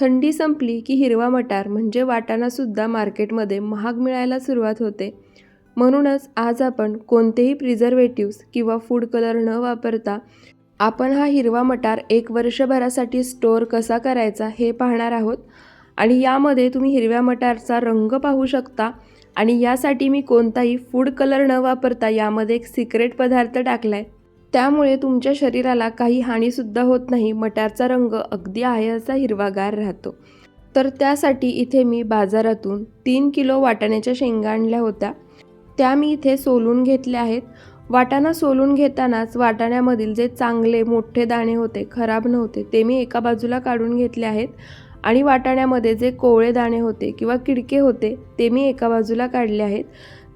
थंडी संपली की हिरवा मटार म्हणजे वाटाणासुद्धा मार्केटमध्ये महाग मिळायला सुरुवात होते. म्हणूनच आज आपण कोणतेही प्रिझर्वेटिव्स किंवा फूड कलर न वापरता आपण हा हिरवा मटार एक वर्षभरासाठी स्टोअर कसा करायचा हे पाहणार आहोत. आणि यामध्ये तुम्ही हिरव्या मटारचा रंग पाहू शकता आणि यासाठी मी कोणताही फूड कलर न वापरता यामध्ये एक सिक्रेट पदार्थ टाकला आहे त्यामुळे तुमच्या शरीराला काही हानीसुद्धा होत नाही मटारचा रंग अगदी आहे असा हिरवागार राहतो. तर त्यासाठी इथे मी बाजारातून तीन किलो वाटाण्याच्या शेंगा आणल्या होत्या. त्या मी इथे सोलून घेतल्या आहेत. वाटाणा सोलून घेतानाच वाटाण्यामधील जे चांगले मोठे दाणे होते खराब नव्हते ते मी एका बाजूला काढून घेतले आहेत. आणि वाटाण्यामध्ये जे कोवळे दाणे होते किंवा किडके होते ते मी एका बाजूला काढले आहेत.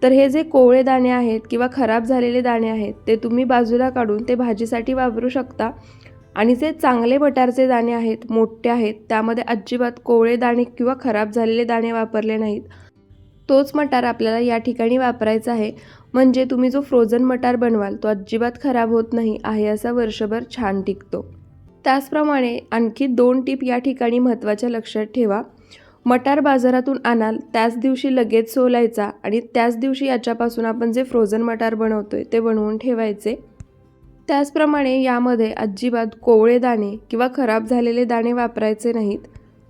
तर हे जे कोवळे दाणे आहेत किंवा खराब झालेले दाणे आहेत ते तुम्ही बाजूला काढून ते भाजीसाठी वापरू शकता. आणि जे चांगले मटारचे दाणे आहेत मोठे आहेत त्यामध्ये अजिबात कोवळे दाणे किंवा खराब झालेले दाणे वापरले नाहीत. तोच मटार आपल्याला या ठिकाणी वापरायचा आहे. म्हणजे तुम्ही जो फ्रोझन मटार बनवाल तो अजिबात खराब होत नाही आहे असा वर्षभर छान टिकतो. त्याचप्रमाणे आणखी दोन टीप या ठिकाणी महत्त्वाच्या लक्षात ठेवा. मटार बाजारातून आणाल त्याच दिवशी लगेच सोलायचा आणि त्याच दिवशी याच्यापासून आपण जे फ्रोझन मटार बनवतो आहे ते बनवून ठेवायचे. त्याचप्रमाणे यामध्ये अजिबात कोवळे दाणे किंवा खराब झालेले दाणे वापरायचे नाहीत.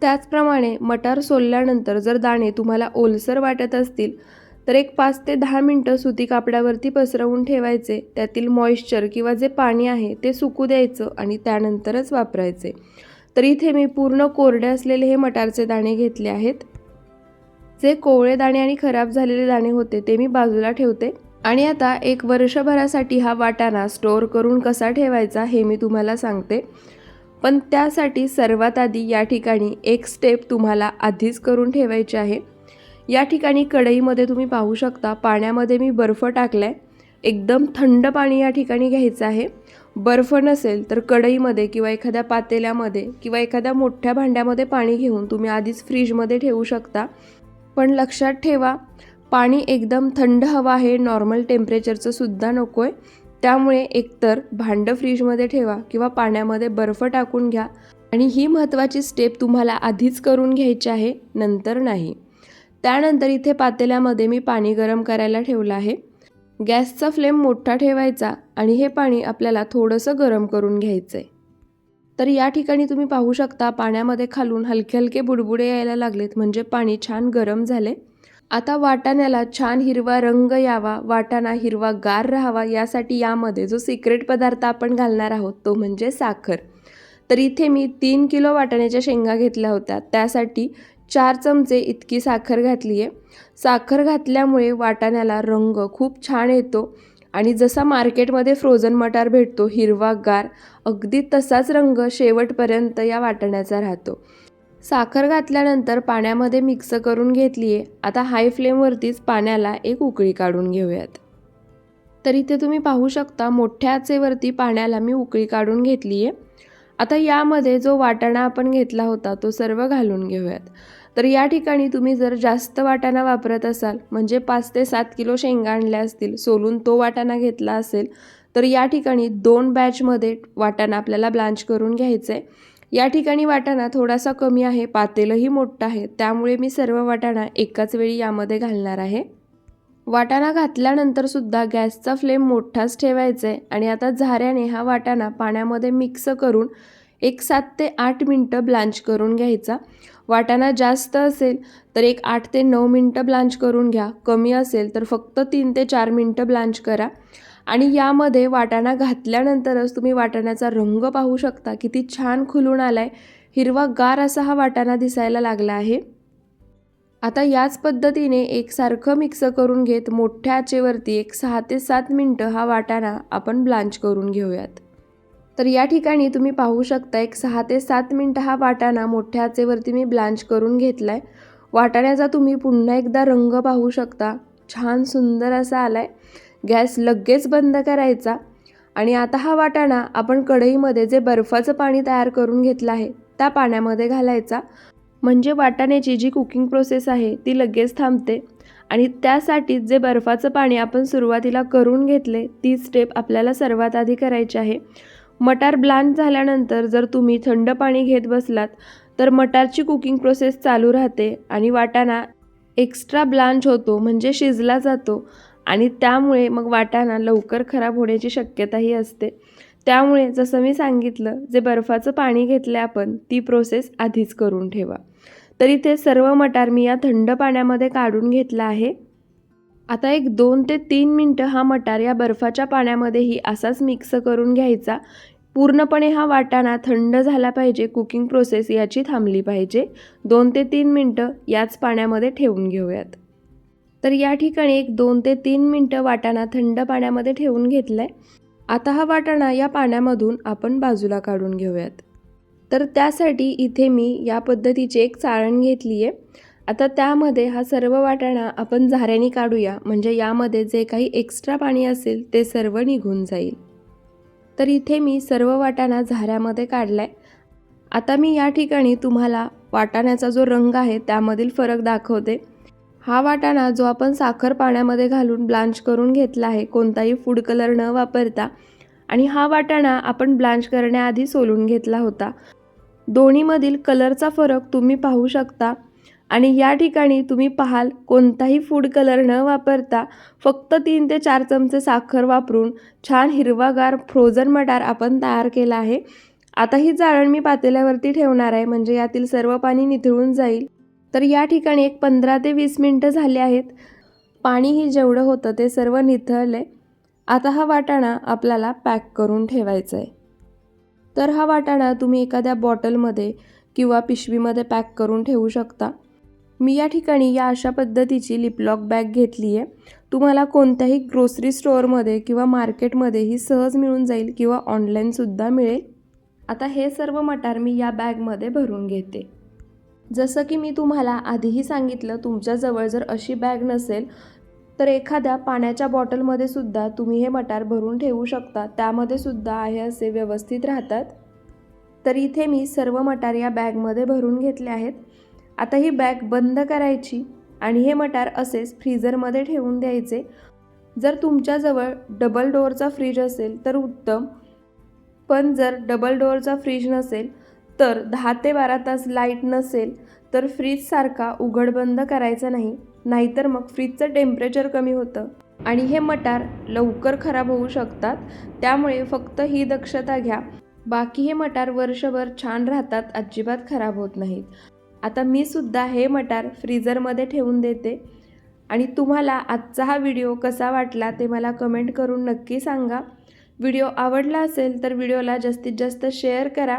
त्याचप्रमाणे मटार सोलल्यानंतर जर दाणे तुम्हाला ओलसर वाटत असतील तर एक पाच ते दहा मिनटं सुती कापडावरती पसरवून ठेवायचे. त्यातील मॉइश्चर किंवा जे पाणी आहे ते सुकू द्यायचं आणि त्यानंतरच वापरायचे. तर इथे मी पूर्ण कोरडे असलेले हे मटारचे दाणे घेतले आहेत. जे कोवळे दाणे आणि खराब झालेले दाणे होते ते मी बाजूला ठेवते. आणि आता एक वर्षभरासाठी हा वाटाणा स्टोअर करून कसा ठेवायचा हे मी तुम्हाला सांगते. पण त्यासाठी सर्वात आधी या ठिकाणी एक स्टेप तुम्हाला आधीच करून ठेवायची आहे. या ठिकाणी कढईमध्ये तुम्ही पाहू शकता पाण्यामध्ये मी बर्फ टाकला आहे एकदम थंड पाणी या ठिकाणी घ्यायचं आहे. बर्फ नसेल तर कढईमध्ये किंवा एखाद्या पातेल्यामध्ये किंवा एखाद्या मोठ्या भांड्यामध्ये पाणी घेऊन तुम्ही आधीच फ्रीजमध्ये ठेवू शकता. पण लक्षात ठेवा पाणी एकदम थंड हवं आहे नॉर्मल टेम्परेचरचं सुद्धा नको आहे त्यामुळे एकतर भांडं फ्रीजमध्ये ठेवा किंवा पाण्यामध्ये बर्फ टाकून घ्या. आणि ही महत्त्वाची स्टेप तुम्हाला आधीच करून घ्यायची आहे नंतर नाही. त्यानंतर इथे पातेल्यामध्ये मी पाणी गरम करायला ठेवलं आहे. गॅसचा फ्लेम मोठा ठेवायचा आणि हे पाणी आपल्याला थोडंसं गरम करून घ्यायचं आहे तर या ठिकाणी तुम्ही पाहू शकता पाण्यामध्ये खालून हलके हलके बुडबुडे यायला लागलेत म्हणजे पाणी छान गरम झाले. आता वाटाण्याला छान हिरवा रंग यावा वाटाणा हिरवा गार राहावा यासाठी यामध्ये जो सिक्रेट पदार्थ आपण घालणार आहोत तो म्हणजे साखर. तर इथे मी तीन किलो वाटाण्याच्या शेंगा घेतल्या होत्या त्यासाठी चार चमचे इतकी साखर घातली आहे. साखर घातल्यामुळे वाटाण्याला रंग खूप छान येतो आणि जसा मार्केटमध्ये फ्रोझन मटार भेटतो हिरवागार अगदी तसाच रंग शेवटपर्यंत या वाटाण्याचा राहतो. साखर घातल्यानंतर पाण्यामध्ये मिक्स करून घेतली आहे. आता हाय फ्लेमवरतीच पाण्याला एक उकळी काढून घेऊयात. तर इथे तुम्ही पाहू शकता मोठ्या आचेवरती पाण्याला मी उकळी काढून घेतली आहे. आता यामध्ये जो वाटाणा आपण घेतला होता तो सर्व घालून घेऊयात. तर या ठिकाणी तुम्ही जर जास्त वाटाणा वापरत असाल म्हणजे पाच ते सात किलो शेंगा आणल्या असतील सोलून तो वाटाणा घेतला असेल तर या ठिकाणी दोन बॅचमध्ये वाटाणा आपल्याला ब्लांच करून घ्यायचं आहे या ठिकाणी वाटाणा थोडासा कमी आहे पातेलंही मोठं आहे त्यामुळे मी सर्व वाटाणा एकाच वेळी यामध्ये घालणार आहे. वाटाणा घातल्यानंतर सुद्धा गॅसचा फ्लेम मोठाच ठेवायचा आहे आणि आता झाऱ्याने हा वाटाणा पाण्यामध्ये मिक्स करून एक सात ते आठ मिनटं ब्लांच करून घ्यायचा. वाटाणा जास्त असेल तर एक आठ ते नऊ मिनटं ब्लांच करून घ्या. कमी असेल तर फक्त तीन ते चार मिनटं ब्लांच करा. आणि यामध्ये वाटाणा घातल्यानंतरच तुम्ही वाटाण्याचा रंग पाहू शकता. किती छान खुलून आला आहे हिरवा गार असा हा वाटाणा दिसायला लागला आहे. आता याच पद्धतीने एकसारखं मिक्स करून घेत मोठ्या आचेवरती एक सहा ते सात मिनटं हा वाटाणा आपण ब्लांच करून घेऊयात. तर या ठिकाणी तुम्ही पाहू शकता एक सहा ते सात मिनटं हा वाटाणा मोठ्या आचेवरती मी ब्लांच करून घेतला आहे वाटाण्याचा तुम्ही पुन्हा एकदा रंग पाहू शकता. छान सुंदर असा आला आहे गॅस लगेच बंद करायचा. आणि आता हा वाटाणा आपण कढईमध्ये जे बर्फाचं पाणी तयार करून घेतलं आहे त्या पाण्यामध्ये घालायचा. म्हणजे वाटाण्याची जी कुकिंग प्रोसेस आहे ती लगेच थांबते. आणि त्यासाठी जे बर्फाचं पाणी आपण सुरुवातीला करून घेतले ती स्टेप आपल्याला सर्वात आधी करायची आहे. मटार ब्लांड झाल्यानंतर जर तुम्ही थंड पाणी घेत बसलात तर मटारची कुकिंग प्रोसेस चालू राहते आणि वाटाणा एक्स्ट्रा ब्लांच होतो म्हणजे शिजला जातो. आणि त्यामुळे मग वाटाणा लवकर खराब होण्याची शक्यताही असते. त्यामुळे जसं मी सांगितलं जे बर्फाचं पाणी घेतलं आपण ती प्रोसेस आधीच करून ठेवा. तर इथे सर्व मटार मी या थंड पाण्यामध्ये काढून घेतला आहे. आता एक दोन ते तीन मिनटं हा मटार या बर्फाच्या पाण्यामध्येही असाच मिक्स करून घ्यायचा. पूर्णपणे हा वाटाणा थंड झाला पाहिजे कुकिंग प्रोसेस याची थांबली पाहिजे. दोन ते तीन मिनटं याच पाण्यामध्ये ठेवून घेऊयात. तर या ठिकाणी एक दोन ते तीन मिनटं वाटाणा थंड पाण्यामध्ये ठेवून घेतला आहे आता हा वाटाणा या पाण्यामधून आपण बाजूला काढून घेऊयात. तर त्यासाठी इथे मी या पद्धतीची एक चाळण घेतली आहे. आता त्यामध्ये हा सर्व वाटाणा आपण झाऱ्याने काढूया. म्हणजे यामध्ये जे काही एक्स्ट्रा पाणी असेल ते सर्व निघून जाईल. तर इथे मी सर्व वाटाणा झाऱ्यामध्ये काढला आहे आता मी या ठिकाणी तुम्हाला वाटाण्याचा जो रंग आहे त्यामधील फरक दाखवते. हा वाटाणा जो आपण साखर पाण्यामध्ये घालून ब्लांच करून घेतला आहे कोणताही फूड कलर न वापरता. आणि हा वाटाणा आपण ब्लांच करण्याआधी सोलून घेतला होता. दोन्हीमधील कलरचा फरक तुम्ही पाहू शकता. आणि या ठिकाणी तुम्ही पाहाल कोणताही फूड कलर न वापरता फक्त तीन ते चार चमचे साखर वापरून छान हिरवागार फ्रोझन मटार आपण तयार केला आहे. आता ही जाळण मी पातेल्यावरती ठेवणार आहे म्हणजे यातील सर्व पाणी निथळून जाईल. तर या ठिकाणी एक पंधरा ते वीस मिनटं झाले आहेत. पाणीही जेवढं होतं ते सर्व निथळलं. आहे आता हा वाटाणा आपल्याला पॅक करून ठेवायचा आहे. तर हा वाटाणा तुम्ही एखाद्या बॉटलमध्ये किंवा पिशवीमध्ये पॅक करून ठेवू शकता. मी या ठिकाणी या अशा पद्धतीची लिपलॉक बॅग घेतली आहे. तुम्हाला कोणत्याही ग्रोसरी स्टोअरमध्ये किंवा मार्केटमध्ये ही सहज मिळून जाईल किंवा ऑनलाईनसुद्धा मिळेल. आता हे सर्व मटार मी या बॅगमध्ये भरून घेते. जसं की मी तुम्हाला आधीही सांगितलं तुमच्याजवळ जर अशी बॅग नसेल तर एखाद्या पाण्याच्या बॉटलमध्ये सुद्धा तुम्ही हे मटार भरून ठेवू शकता. त्यामध्ये सुद्धा आहे असे व्यवस्थित राहतात. तर इथे मी सर्व मटार या बॅगमध्ये भरून घेतले आहेत. आता ही बॅग बंद करायची आणि हे मटार असेच फ्रीझरमध्ये ठेवून द्यायचे. जर तुमच्याजवळ डबल डोअरचा फ्रीज असेल तर उत्तम. पण जर डबल डोअरचा फ्रीज नसेल तर दहा ते बारा तास लाइट नसेल तर फ्रीजसारखा उघड बंद करायचा नाही नाहीतर मग फ्रीजचं टेम्परेचर कमी होतं. आणि हे मटार लवकर खराब होऊ शकतात त्यामुळे फक्त ही दक्षता घ्या. बाकी हे मटार वर्षभर छान राहतात अजिबात खराब होत नाहीत. आता मी सुद्धा हे मटार फ्रीजरमध्ये ठेवून देते. आणि तुम्हाला आजचा हा व्हिडिओ कसा वाटला ते मला कमेंट करून नक्की सांगा. व्हिडिओ आवडला असेल तर व्हिडिओला जास्तीत जास्त शेअर करा.